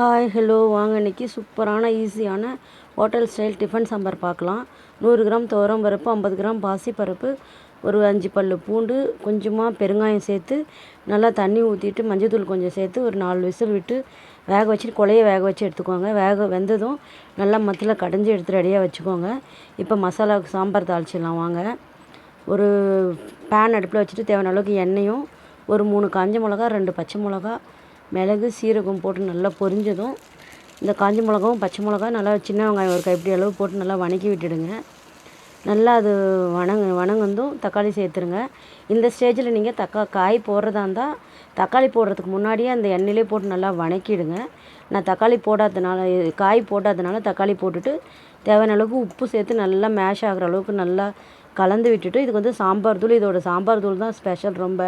Hi hello வாங்க இன்றைக்கி சூப்பரான ஈஸியான ஹோட்டல் ஸ்டைல் டிஃபன் சாம்பார் பார்க்கலாம். நூறு கிராம் துவரம் பருப்பு ஐம்பது கிராம் பாசி பருப்பு ஒரு அஞ்சு பல் பூண்டு கொஞ்சமாக பெருங்காயம் சேர்த்து நல்லா தண்ணி ஊற்றிட்டு மஞ்சள்தூள் கொஞ்சம் சேர்த்து ஒரு நாலு விசில் விட்டு வேக வச்சுட்டு கொலையை வேக வச்சு எடுத்துக்கோங்க. வேக வெந்ததும் நல்லா மத்தில் கடைஞ்சி எடுத்து ரெடியாக வச்சுக்கோங்க. இப்போ மசாலாவுக்கு சாம்பார் தாளிச்சிடலாம். வாங்க. ஒரு பேன் அடுப்பில் வச்சுட்டு தேவையான அளவுக்கு எண்ணெயும் ஒரு மூணு காஞ்ச மிளகா ரெண்டு பச்சை மிளகா மிளகு சீரகம் போட்டு நல்லா பொரிஞ்சதும் இந்த காஞ்ச மிளகாவும் பச்சை மிளகா நல்லா சின்ன வெங்காயம் ஒரு கைப்பிடி அளவு போட்டு நல்லா வணக்கி விட்டுடுங்க. நல்லா அது வணங்க வணங்கந்தும் தக்காளி சேர்த்துருங்க. இந்த ஸ்டேஜில் நீங்கள் தக்கா காய் போடுறதா இருந்தால் தக்காளி போடுறதுக்கு முன்னாடியே அந்த எண்ணெயிலே போட்டு நல்லா வணக்கிடுங்க. நான் தக்காளி போடாததுனால காய் போடாததுனால தக்காளி போட்டுட்டு தேவையான அளவுக்கு உப்பு சேர்த்து நல்லா மேஷ் ஆகிற அளவுக்கு நல்லா கலந்து விட்டுட்டு இதுக்கு வந்து சாம்பார் தூள் இதோட சாம்பார் தூள் தான் ஸ்பெஷல் ரொம்ப.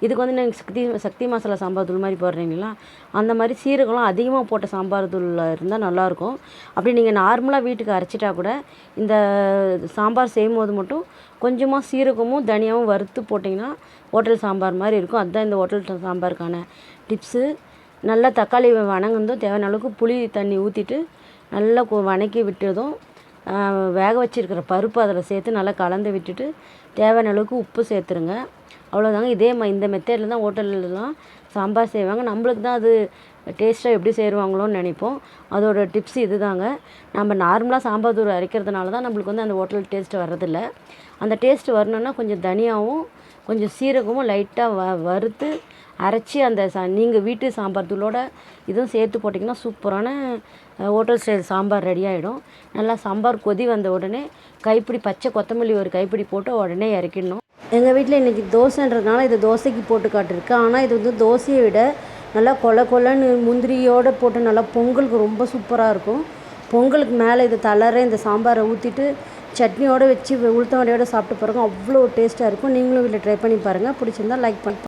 இதுக்கு வந்து நீங்கள் சக்தி சக்தி மசாலா சாம்பார் தூள் மாதிரி போடுறீங்களா? அந்த மாதிரி சீரகம்லாம் அதிகமாக போட்ட சாம்பார் தூளில் இருந்தால் நல்லாயிருக்கும் அப்படி நீங்கள் நார்மலாக வீட்டுக்கு அரைச்சிட்டா கூட இந்த சாம்பார் செய்யும் போது மட்டும் கொஞ்சமாக சீரகமும் தனியாகவும் வறுத்து போட்டிங்கன்னா ஹோட்டல் சாம்பார் மாதிரி இருக்கும். அதுதான் இந்த ஹோட்டல் சாம்பாருக்கான டிப்ஸு. நல்லா தக்காளி வணங்குனதும் தேவையான அளவுக்கு புளி தண்ணி ஊற்றிட்டு நல்லா கொ- வணக்கி விட்டதும் வேக வச்சுருக்கிற பருப்பு அதில் சேர்த்து நல்லா கலந்து விட்டுட்டு தேவையான அளவுக்கு உப்பு சேர்த்துருங்க. அவ்வளோதாங்க இதே ம இந்த மெத்தடில் தான் ஹோட்டல்லலாம் சாம்பார் செய்வாங்க. நம்மளுக்கு தான் அது டேஸ்ட்டாக எப்படி செய்வாங்களோன்னு நினைப்போம். அதோட டிப்ஸ் இது தாங்க நம்ம நார்மலாக சாம்பார் தூள் அரைக்கிறதுனால தான் நம்மளுக்கு வந்து அந்த ஹோட்டல் டேஸ்ட் வர்றதில்ல. அந்த டேஸ்ட் வரணுன்னா கொஞ்சம் தனியாகவும் கொஞ்சம் சீரகமும் லைட்டாக வ வறுத்து அரைச்சி அந்த சா நீங்கள் வீட்டு சாம்பார் தூளோட இதுவும் சேர்த்து போட்டிங்கன்னா சூப்பரான ஹோட்டல் ஸ்டைல் சாம்பார் ரெடி ஆகிடும் நல்லா சாம்பார் கொதி வந்த உடனே கைப்பிடி பச்சை கொத்தமல்லி ஒரு கைப்பிடி போட்டு உடனே இறக்கிடணும். எங்கள் வீட்டில் இன்றைக்கி தோசைன்றதுனால இது தோசைக்கு போட்டு காட்டிருக்கு. ஆனால் இது வந்து தோசையை விட நல்லா கொல கொலன்னு முந்திரியோடு போட்டு நல்லா பொங்கலுக்கு ரொம்ப சூப்பராக இருக்கும். பொங்கலுக்கு மேலே இதை தளர இந்த சாம்பாரை ஊற்றிட்டு சட்னியோடு வச்சு உளுத்தம் வடையோடு சாப்பிட்டு பாருங்கள் அவ்வளோ டேஸ்ட்டாக இருக்கும். நீங்களும் வீட்டில் ட்ரை பண்ணி பாருங்கள் பிடிச்சிருந்தா லைக் பண்ணி